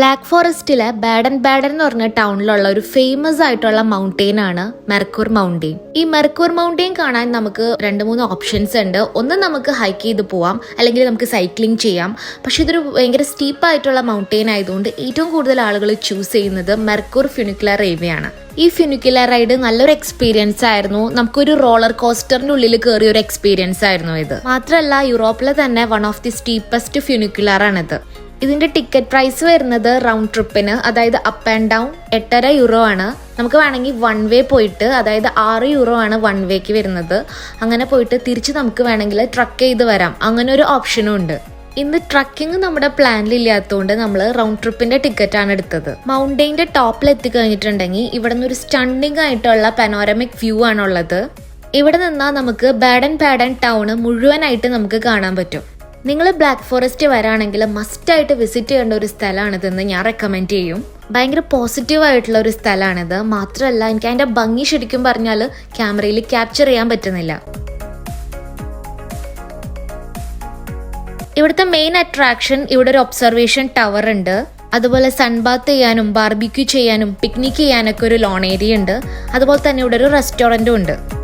Black ഫോറസ്റ്റിലെ Baden Baden എന്ന് പറഞ്ഞ ടൗണിലുള്ള ഒരു ഫേമസ് ആയിട്ടുള്ള മൗണ്ടെയിൻ ആണ് മെർക്കൂർ മൗണ്ടെയിൻ ഈ മെർക്കൂർ മൗണ്ടെയിൻ കാണാൻ നമുക്ക് രണ്ട് മൂന്ന് ഓപ്ഷൻസ് ഉണ്ട്. ഒന്ന് നമുക്ക് ഹൈക്ക് ചെയ്ത് പോവാം അല്ലെങ്കിൽ നമുക്ക് സൈക്ലിംഗ് ചെയ്യാം. പക്ഷെ ഇതൊരു ഭയങ്കര സ്റ്റീപ്പ് ആയിട്ടുള്ള മൗണ്ടെയിൻ ആയതുകൊണ്ട് ഏറ്റവും കൂടുതൽ ആളുകൾ ചൂസ് ചെയ്യുന്നത് മെർക്കൂർ ഫ്യൂണിക്കുലർ റെയിൽവേ ആണ്. ഈ ഫ്യൂണിക്കുലർ റൈഡ് നല്ലൊരു എക്സ്പീരിയൻസ് ആയിരുന്നു. നമുക്കൊരു റോളർ കോസ്റ്ററിന്റെ ഉള്ളിൽ കയറിയ ഒരു എക്സ്പീരിയൻസ് ആയിരുന്നു ഇത്. മാത്രമല്ല യൂറോപ്പിലെ തന്നെ one of the steepest funicular ആണിത്. ഇതിന്റെ ടിക്കറ്റ് പ്രൈസ് വരുന്നത് റൗണ്ട് ട്രിപ്പിന് അതായത് അപ്പ് ആൻഡ് ഡൗൺ എട്ടര യൂറോ ആണ്. നമുക്ക് വേണമെങ്കിൽ വൺ വേ പോയിട്ട് അതായത് ആറ് യൂറോ ആണ് വൺ വേക്ക് വരുന്നത്. അങ്ങനെ പോയിട്ട് തിരിച്ച് നമുക്ക് വേണമെങ്കിൽ ട്രക്ക് ചെയ്ത് വരാം. അങ്ങനെ ഒരു ഓപ്ഷനും ഉണ്ട്. ഇന്ന് ട്രക്കിംഗ് നമ്മുടെ പ്ലാനിൽ ഇല്ലാത്തതുകൊണ്ട് നമ്മൾ റൗണ്ട് ട്രിപ്പിന്റെ ടിക്കറ്റ് ആണ് എടുത്തത്. മൗണ്ടെയിന്റെ ടോപ്പിൽ എത്തിക്കഴിഞ്ഞിട്ടുണ്ടെങ്കിൽ ഇവിടെ നിന്ന് ഒരു സ്റ്റണ്ണിങ് ആയിട്ടുള്ള പനോരമിക് വ്യൂ ആണുള്ളത്. ഇവിടെ നിന്നാൽ നമുക്ക് ബാഡൻ ബാഡൻ ടൗൺ മുഴുവനായിട്ട് നമുക്ക് കാണാൻ പറ്റും. നിങ്ങൾ ബ്ലാക്ക് ഫോറസ്റ്റ് വരാണെങ്കിൽ മസ്റ്റായിട്ട് വിസിറ്റ് ചെയ്യേണ്ട ഒരു സ്ഥലമാണിതെന്ന് ഞാൻ റെക്കമെൻഡ് ചെയ്യും. ഭയങ്കര പോസിറ്റീവ് ആയിട്ടുള്ള ഒരു സ്ഥലമാണിത്. മാത്രമല്ല എനിക്ക് അതിന്റെ ഭംഗി ശരിക്കും പറഞ്ഞാൽ ക്യാമറയിൽ ക്യാപ്ചർ ചെയ്യാൻ പറ്റുന്നില്ല. ഇവിടുത്തെ മെയിൻ അട്രാക്ഷൻ ഇവിടെ ഒരു ഒബ്സർവേഷൻ ടവർ ഉണ്ട്. അതുപോലെ സൺബാത്ത് ചെയ്യാനും ബാർബിക്യൂ ചെയ്യാനും പിക്നിക് ചെയ്യാനൊക്കെ ഒരു ലോൺ ഏരിയ ഉണ്ട്. അതുപോലെ തന്നെ ഇവിടെ ഒരു റെസ്റ്റോറന്റും ഉണ്ട്.